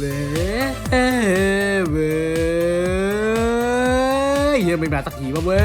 เว้ยเว้ยยังไม่มาสักทีวะเว้ย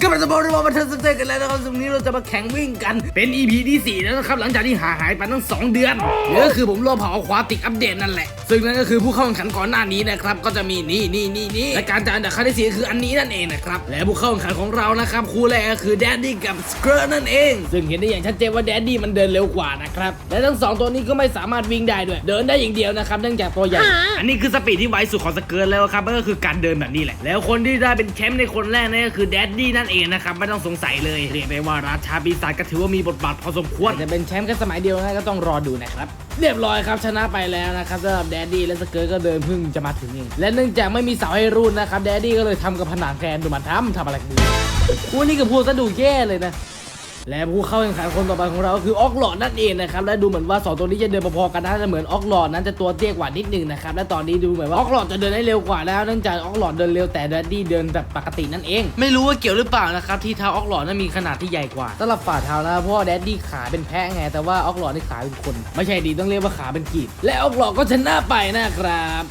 ก็มาสปอร์ตบอลมาเทิร์นเต้นกันแล้วนะครับวันนี้เราจะมาแข่งวิ่งกัน เป็น EP ที่ 4 แล้วนะครับ หลังจากที่ห่างหายไปตั้ง 2 เดือนนี่ก็คือผมรอเผาควาติกอัปเดตนั่นแหละ ซึ่งนั่นก็คือผู้เข้าแข่งขันก่อนหน้านี้นะครับ ก็จะมีนี่นี่นี่นี่และการจัดอันดับขั้นที่สี่คืออันนี้นั่นเองนะครับ และผู้เข้าแข่งขันของเรานะครับคู่แรกก็คือแดดดี้กับสเกอร์นั่นเอง ซึ่งเห็นได้อย่างชัดเจนว่าแดดดี้มันเดินเร็วกว่านะครับ และทั้งสองตัวนี้ก็ไม่สามารถวิ่งได้ด้วย เดินได้อย่างเดียวนะครับเนื่องจากตัวใหญ่ อันนี้คือสปีดที่ไวสุดของสเกิร์ตแล้วครับก็คือการเดินแบบนี้แหละ แล้วคนที่ได้เป็นแชมป์ในคนแรกนั่นก็คือแดดดี้นั่นเองนะครับไม่ต้องสงสัยเลยเรียกได้ว่าราชาปีศาจก็ถือว่ามีบทบาทพอสมควรจะเป็นแชมป์แค่สมัยเดียวนะก็ต้องรอดูนะครับเรียบร้อยครับชนะไปแล้วนะครับสำหรับแดดดี้และสเกิร์ตก็เดินพึ่งจะมาถึงเองและเนื่องจากไม่มีเสาให้รุ่นนะครับแดดดี้ก็เลยทำกับผนังแทนดูมันทำทำอะไรกันดีพูดนี่ก็พูดซะดูแย่เลยนะ และผู้เข้าแข่งขันคนต่อไปของเราก็คือออกหลอดนั่นเองนะครับและดูเหมือนว่าสองตัวนี้จะเดินพอๆกันนะแต่เหมือนออกหลอดนั้นจะตัวเตี้ยกว่านิดนึงนะครับและตอนนี้ดูเหมือนว่าออกหลอดจะเดินได้เร็วกว่าแล้วเนื่องจากออกหลอดเดินเร็วแต่แดดดี้เดินแบบปกตินั่นเอง ไม่รู้ว่าเกี่ยวหรือเปล่านะครับที่เท้าออกหลอดนั้นมีขนาดที่ใหญ่กว่าสำหรับฝ่าเท้านะเพราะแดดดี้ขาเป็นแพะไงแต่ว่าออกหลอดนี่ขาเป็นคน ไม่ใช่ดีต้องเรียกว่าขาเป็นกีบและออกหลอดก็ชนะไปนะครับ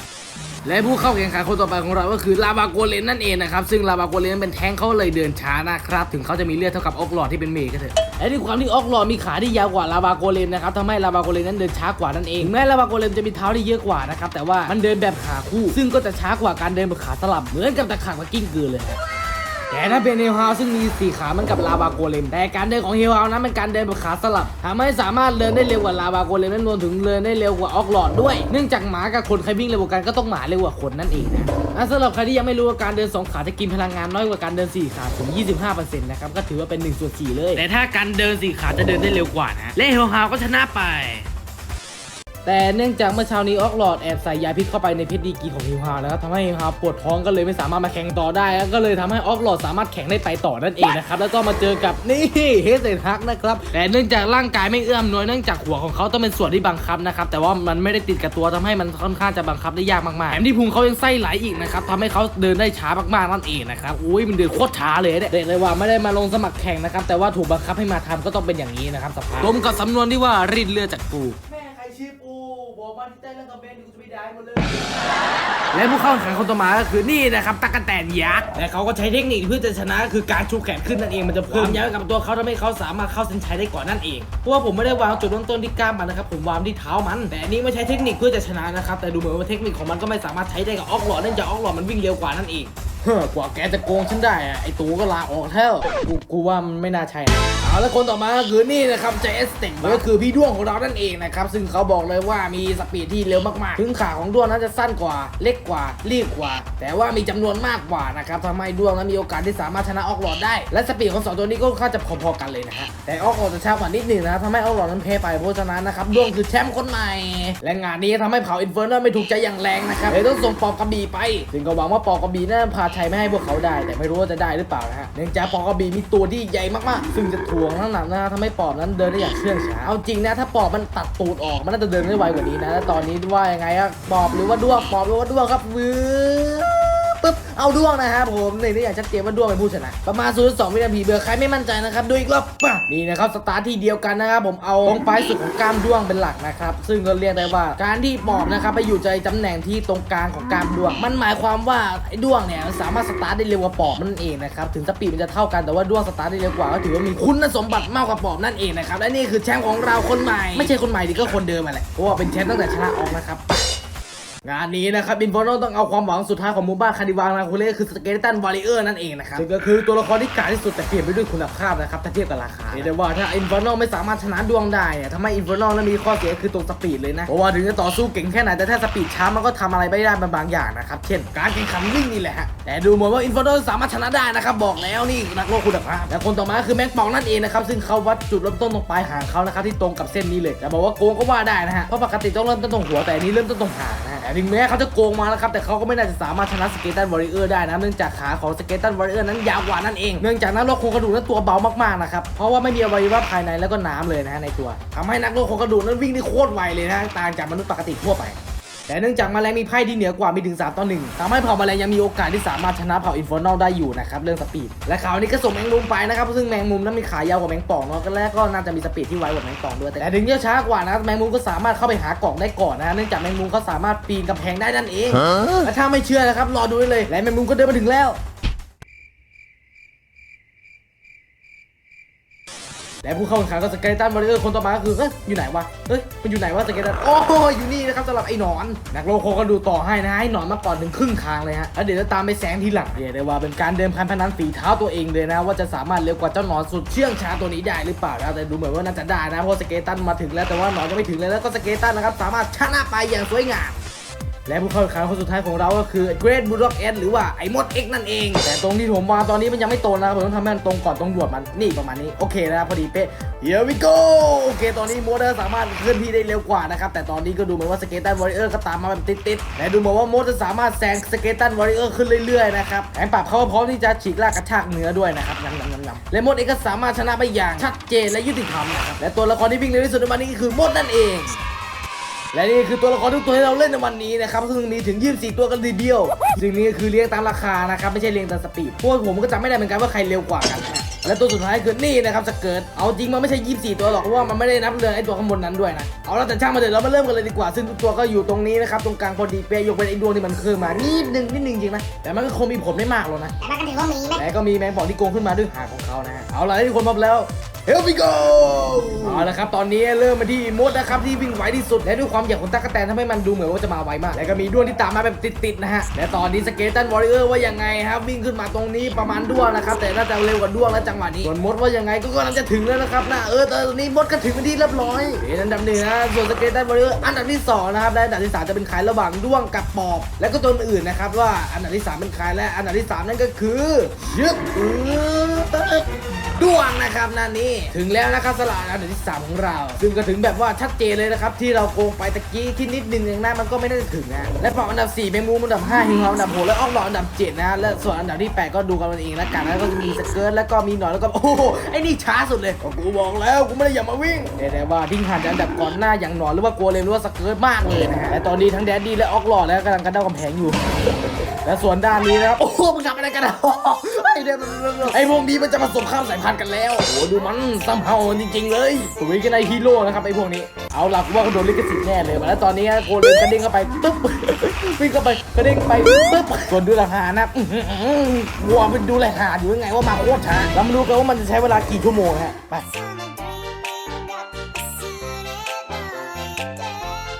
และผู้เข้าแข่งขันคนต่อไปของเราก็คือลาบาโกเลนนั่นเองนะครับซึ่งลาบาโกเลนเป็นแท้งเขาเลยเดินช้านะครับถึงเขาจะมีเลือดเท่ากับออกหลอดที่เป็นเมย์ก็เถอะและด้วยความที่ออกหลอดมีขาที่ยาวกว่าลาบาโกเลนนะครับทำให้ลาบาโกเลนนั้นเดินช้ากว่านั่นเองแม้ลาบาโกเลนจะมีเท้าที่เยอะกว่านะครับแต่ว่ามันเดินแบบขาคู่ ซึ่งก็จะช้ากว่าการเดินแบบขาสลับเหมือนกับตะขาบกับกิ้งกือเลย แต่ถ้าเป็นเฮลฮาวซึ่งมีสี่ขาเหมันกับลาบาโกเลม แต่การเดินของเฮลฮาวนั้นเป็นการเดินแบบขาสลับทำให้สามารถเดินได้เร็วกว่าลาบาโกเลมนั้นรวมถึงเดินได้เร็วกว่าออกหลอดด้วย เนื่องจากหมากับคนใครวิ่งเร็วกว่ากันก็ต้องหมาเร็วกว่าคนนั่นเองนะสำหรับใครที่ยังไม่รู้ว่าการเดินสองขาจะกินพลังงานน้อยกว่าการเดินสี่ขาถึง25%นะครับก็ถือว่าเป็น1ส่วน4เลย แต่ถ้าการเดินสี่ขาจะเดินได้เร็วกว่านะและเฮลฮาวก็ชนะไป แต่เนื่องจากเมื่อเช้านี้ออกหลอดแอบใส่ยาพิษเข้าไปในเพชรดีกรีของฮิวฮาวแล้วทำให้ฮิวฮาวปวดท้องก็เลยไม่สามารถมาแข่งต่อได้แล้วก็เลยทำให้ออกหลอดสามารถแข่งได้ไปต่อนั่นเองนะครับแล้วก็มาเจอกับนี่เฮสเซนฮักนะครับแต่เนื่องจากร่างกายไม่เอื้อมหน่วยเนื่องจากหัวของเขาต้องเป็นส่วนที่บังคับนะครับแต่ว่ามันไม่ได้ติดกับตัวทำให้มันค่อนข้างจะบังคับได้ยากมากๆแถมที่พุงเขายังไส้ไหลอีกนะครับทำให้เขาเดินได้ช้ามากๆนั่นเองนะครับอุ้ยมันเดินโคตรช้าเลยเนี่ยเด็กเลยว่าไม่ได้มาลงสมัครแข่งนะครับแต่ว่าถูกบังคับให้มาทำก็ต้องเป็นอย่างนี้นะครับสภาพรวมกับสำนวนที่ว่ารีดเลือดจากปูแม่ใครชื่อ ปูบอมาที่ใต้ล่างคอมเมนต์กูจะไม่ได้หมดเลย และผู้เข้าแข่งขันคนต่อมาก็คือนี่นะครับตั๊กแตนยักษ์และเขาก็ใช้เทคนิคเพื่อจะชนะคือการชูแขนขึ้นนั่นเองมันจะเพิ่มยาวกับตัวเขาทำให้เขาสามารถเข้าเส้นชัยได้ก่อนนั่นเองเพราะว่าผมไม่ได้วางจุดเริ่มต้นที่กล้ามมันนะครับผมวางที่เท้ามัน แต่อันนี้ไม่ใช้เทคนิคเพื่อจะชนะนะครับแต่ดูเหมือนว่าเทคนิคของมันก็ไม่สามารถใช้ได้กับออกหลอดเนื่องจากออกหลอดมันวิ่งเร็วกว่านั่นเอง เฮ้อกว่าแกจะโกงฉันได้อะไอตูก็ลาออกเท่ากูกูว่ามันไม่น่าใช่นะเอาแล้วคนต่อมาก็คือนี่นะครับใจเอสเต็งก็คือพี่ด้วงของเรานั่นเองนะครับ ซึ่งเขาบอกเลยว่ามีสปีดที่เร็วมากๆ ถึงขาของด้วงนั้นจะสั้นกว่า เล็กกว่า รีบกว่า แต่ว่ามีจำนวนมากกว่านะครับทำให้ด้วงนั้นมีโอกาสที่สามารถชนะออกหลอดได้ และสปีดของสองตัวนี้ก็ค่อนข้างจะพอๆกันเลยนะฮะ แต่ออกหลอดจะช้ากว่านิดหนึ่งนะครับทำให้ออกหลอดนั้นแพ้ไป เพราะฉะนั้นนะครับด้วงคือแชมป์คนใหม่ และงานนี้ทำให้เผาอินเฟอร์โนไม่ถูกใจอย่างแรงนะครับเลยต้องส่งปอบกระบี่ไป ซึ่งก็หวังว่าปอบกระบี่นั้นพาชัยไม่ให้พวกเขาได้ แต่ไม่รู้ว่าจะได้หรือเปล่านะฮะเนื่องจากปอกระบี่มีตัวที่ใหญ่มากๆ ซึ่งจะถ่วงน้ำหนักนะฮะทำให้ปอบนั้นเดินได้อย่างเชื่องช้าเอาจริงนะถ้าปอบมันตัดตูดออกมันน่าจะเดินได้ไวกว่านี้นะและตอนนี้ว่ายังไงอะปอบหรือว่าด้วงปอบหรือว่าด้วงครับวือ เอาด้วงนะครับผมในนี่อย่างชัดเจนว่าด้วงเป็นผู้ชนะ ประมาณ 0.2 วินาทีเบอร์ใครไม่มั่นใจนะครับดูอีกรอบป่ะนี่นะครับสตาร์ทที่เดียวกันนะครับผมเอาตรงปลายสุดของกล้ามด้วงเป็นหลักนะครับซึ่งก็เรียกได้ว่าการที่ปอบนะครับไปอยู่ใจตำแหน่งที่ตรงกลางของกล้ามด้วง มันหมายความว่าไอ้ด้วงเนี่ยสามารถสตาร์ทได้เร็วกว่าปอบนั่นเองนะครับถึงสปีดมันจะเท่ากันแต่ว่าด้วงสตาร์ทได้เร็วกว่าก็ถือว่ามีคุณสมบัติมากกว่าปอบนั่นเองนะครับและนี่คือแชมป์ของเราคนใหม่ ไม่ใช่คนใหม่ดิก็คนเดิมมาแหละเพราะว่าเป็นแชมป์ตั้งแต่ชนะออกนะครับ งานนี้นะครับอินฟอร์โนต้องเอาความหวังสุดท้ายของหมู่บ้านคานิวางนาคูเล่คือสเกเลตันวอริเออร์นั่นเองนะครับซึ่งก็คือตัวละครที่กาจที่สุดแต่เปลี่ยนไปด้วยคุณภาพนะครับถ้าเทียบกับราคาเรียกได้ว่าถ้าอินฟอร์โนไม่สามารถชนะดวงได้เนี่ยทำให้อินฟอร์โนนั้นมีข้อเสียคือตรงสปีดเลยนะเพราะว่าถึงจะต่อสู้เก่งแค่ไหนแต่ถ้าสปีดช้ามันก็ทำอะไรไม่ได้บางอย่างนะครับเช่น การแข่งขันวิ่งนี่แหละฮะแต่ดูเหมือนว่าอินฟอร์โนสามารถชนะได้นะครับบอกแล้วนี่นักโลกคุณภาพและคนต่อมาคือแม็กปองนั่นเองนะครับซึ่งเขาวัดจุดเริ่มต้นตรงปลายหางเขานะครับที่ตรงกับเส้นนี้เลยแต่บอกว่าโกงก็ว่าได้นะฮะเพราะปกติต้องเริ่มต้นตรงหัวแต่นี้เริ่มต้นตรงหางนะฮะถึงแม้เขาจะโกงมาแล้วครับแต่เขาก็ไม่น่าจะสามารถชนะสเกตันวอริเออร์ได้นะเนื่องจากขาของสเกตันวอริเออร์นั้นยาวกว่านั่นเองเนื่องจากนักโลกโครงกระดูกนั้นตัวเบามากๆนะครับเพราะว่าไม่มีอวัยวะภายในแล้วก็น้ำเลยนะในตัวทำให้นักโลกโครงกระดูกนั้นวิ่งได้โคตรไวเลยนะต่างจากมนุษย์ปกติทั่วไป แต่เนื่องจากแมลงมีไพ่ที่เหนือกว่ามีถึง 3 ต่อ 1ทำให้เผ่าแมลงยังมีโอกาสที่สามารถชนะเผ่าอินฟอร์นอลได้อยู่นะครับเรื่องสปีด และข่าวนี้ก็ส่งแมงมุมไปนะครับซึ่งแมงมุมนั้นมีขายาวกว่าแมงป่องเนาะก็แรกก็น่าจะมีสปีดที่ไวกว่าแมงป่องด้วย แต่ถึงจะช้ากว่านะแมงมุมก็สามารถเข้าไปหากล่องได้ก่อนนะเนื่องจากแมงมุมเขาสามารถปีนกำแพงได้นั่นเองและถ้าไม่เชื่อนะครับรอดูได้เลยและแมงมุมก็เดินมาถึงแล้ว และผู้เข้าแข่งขันก็สเกลตันวอริเออร์คนต่อมาก็คือเฮ้ยอยู่ไหนวะเฮ้ยมันอยู่ไหนวะสเกลตันโอ้อยู่นี่นะครับสำหรับไอ้หนอน นักโลโคก็ดูต่อให้นะให้หนอนมาก่อนถึงครึ่งทางเลยฮะแล้วเดี๋ยวจะตามไปแสงทีหลังเรียกได้ว่าเป็นการเดิมพันพนันฝีเท้าตัวเองเลยนะ ว่าจะสามารถเร็วกว่าเจ้าหนอนสุดเชื่องช้าตัวนี้ได้หรือเปล่านะแต่ดูเหมือนว่าน่าจะได้นะเพราะสเกลตันมาถึงแล้วแต่ว่าหนอนยังไม่ถึงเลยแล้วก็สเกลตันนะครับสามารถชนะไปอย่างสวยงาม และผู้เข้าแข่งขันคนสุดท้ายของเราก็คือ Great Bulldog S หรือว่าไอ้มด X นั่นเอง แต่ตรงที่ผมวาตอนนี้มันยังไม่โตนะครับผมต้องทำให้มันตรงก่อนตรงหยวดมันนี่ประมาณนี้โอเคนะครับพอดีเป๊ะ Here we go โอเคตอนนี้มดสามารถเคลื่อนที่ได้เร็วกว่านะครับแต่ตอนนี้ก็ดูเหมือนว่าสเกตตันวอริเออร์ก็ตามมาแบบติดๆและดูเหมือนว่ามดจะสามารถแซงสเกตตันวอริเออร์ขึ้นเรื่อยๆนะครับแผนปรับเขาพร้อมที่จะฉีกลากกระชากเนื้อด้วยนะครับยำยำยำและมดเองก็สามารถชนะไปอย่างชัดเจนและยุติธรรมนะครับและตัวละครที่วิ่งเร็วที่สุดในวันนี้คือมดนั่นเอง และนี่คือตัวละครทุกตัวที่เราเล่นในวันนี้นะครับซึ่งมีถึง 24 ตัวกันทีเดียวซึ่งนี่ก็คือเรียงตามราคานะครับไม่ใช่เรียงตามสปีดพวกผมก็จำไม่ได้เหมือนกันว่าใครเร็วกว่ากันนะและตัวสุดท้ายคือนี่นะครับสเกิร์ตเอาจริงมันไม่ใช่ 24 ตัวหรอกเพราะว่ามันไม่ได้นับเรื่องไอ้ตัวข้างบนนั้นด้วยนะเอาแล้วแต่ช่างมาเดี๋ยวเรามาเริ่มกันเลยดีกว่า ซึ่งทุกตัวก็อยู่ตรงนี้นะครับตรงกลางพอดีเป๊ะยกเป็นไอ้ดวงที่มันเคลื่อนมานิดนึงนิดนึงจริงนะแต่มันก็คงมีผลไม่มากหรอกนะแต่มันก็ถือว่ามีไหมและก็มีแมงป่องที่โกงขึ้นมาด้วยหางของเขานะฮะเอาล่ะทุกคนพร้อ มแล้ว Here we go เอาละครับตอนนี้เริ่มมาที่มดนะครับที่วิ่งไวที่สุด และด้วยความใหญ่ของตั๊กแตนทำให้มันดูเหมือนว่าจะมาไวมาก และก็มีด้วงที่ตามมาแบบติดๆนะฮะและตอนนี้สเกตันวอริเออร์ว่ายังไงครับวิ่งขึ้นมาตรงนี้ประมาณด้วงนะครับแต่น่าจะเร็วกว่าด้วงแล้วจังหวะนี้ส่วนมดว่ายังไงก็กำลังจะถึงแล้วนะครับนะเออตอนนี้มดก็ถึงเป็นที่เรียบร้อยเป็นอันดับหนึ่งนะส่วนสเกตันวอริเออร์อันดับที่สองนะครับและอันดับที่สามจะเป็นใครระหว่างด้วงกับปอบ และก็ตัวอื่นนะครับว่าอันดับที่สามเป็นใครและอันดับที่สามนั่นก็คือยึดอ ด้วงนะครับนั่นนี่ถึงแล้วนะครับสลากอันดับที่ 3 ของเรา ซึ่งก็ถึงแบบว่าชัดเจนเลยนะครับ ที่เราโกงไปตะกี้ที่นิดนึงอย่างนั้นมันก็ไม่ได้ถึงนะและปอบอันดับ4เมมูอันดับ5ฮิงฮออันดับ6และออกหลอดอันดับ7นะและส่วนอันดับที่ 8 ก็ดูกันเองแล้วกันแล้วก็จะมีสเกิร์ตแล้วก็มีหนอนแล้วก็โอ้โหไอ้นี่ช้าสุดเลยก็กูบอกแล้วกูไม่ได้อยากมาวิ่งแต่แต่ว่าทิ้งห่างจากอันดับก่อนหน้าอย่างหนอนหรือว่าโกเลมหรือว่าสเกิร์ตมากเลยนะฮะและตอนนี้ทั้งแดดดี้และออกหลอดแล้วกำลังกระเด้ากำแพงอยู่และส่วนด้านนี้นะครับ โอ้โหมึงทำอะไรกันอะไอ้เดี๋ยวไอ้พวกนี้มันจะผสมข้ามสายพันธุ์กันแล้ว โอ้โหดูมันซ้ำเฮาจริง ๆ เลยผมวิ่งกันในฮีโร่นะครับไอ้พวกนี้ เอาล่ะกูว่าเขาโดนลิขสิทธิ์แน่เลยมาแล้วตอนนี้โกเลมกระเด้งเข้าไปปึ๊บวิ่งเข้าไปกระเด้งไปปึ๊บส่วนดูราคานะอื้อหือวัวมันดูแลหาอยู่ยังไงว่ามาโคตรช้าเรามาดูกันว่ามันจะใช้เวลากี่ชั่วโมงฮะไป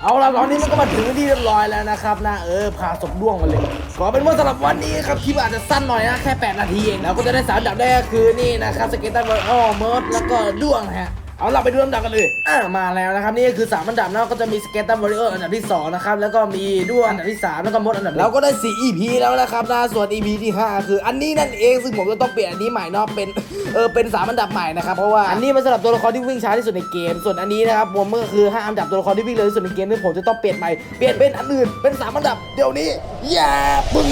เอาล่ะตอนนี้มันก็มาถึงที่เรียบร้อยแล้วนะครับนะเออพาศพด้วงมาเลยข อเป็นว่าสำหรับวันนี้ครับคลิปอาจจะสั้นหน่อยนะแค่ 8 นาทีเองแล้วก็จะได้สามอันดับได้ก็คือนี่นะครับสเกตตันบอลอ้อเมิร์ดแล้วก็ด้วงนะฮะ เอาเราไปดูลำดับกันเลยอ่ามาแล้วนะครับนี่ก็คือ 3 อันดับนะก็จะมีสเกตตันวอริเออร์อันดับที่ 2 นะครับ แล้วก็มีด้วงอันดับที่ 3 แล้วก็มดอันดับเราก็ได้ 4 EP แล้วนะครับนะส่วน EP ที่ 5 คืออันนี้นั่นเองซึ่งผมจะต้องเปลี่ยนอันนี้ใหม่เนาะเป็นเออเป็นสามอันดับใหม่นะครับเพราะว่าอันนี้มันสำหรับตัวละครที่วิ่งช้าที่สุดในเกม ส่วนอันนี้นะครับผมก็คือห้าอันดับตัวละครที่วิ่งเร็วที่สุดในเกมที่ผมจะต้องเปลี่ยนใหม่เปลี่ยนเป็นอันอื่นเป็นสามอันดับเดี๋ยวนี้อย่าปึ้ง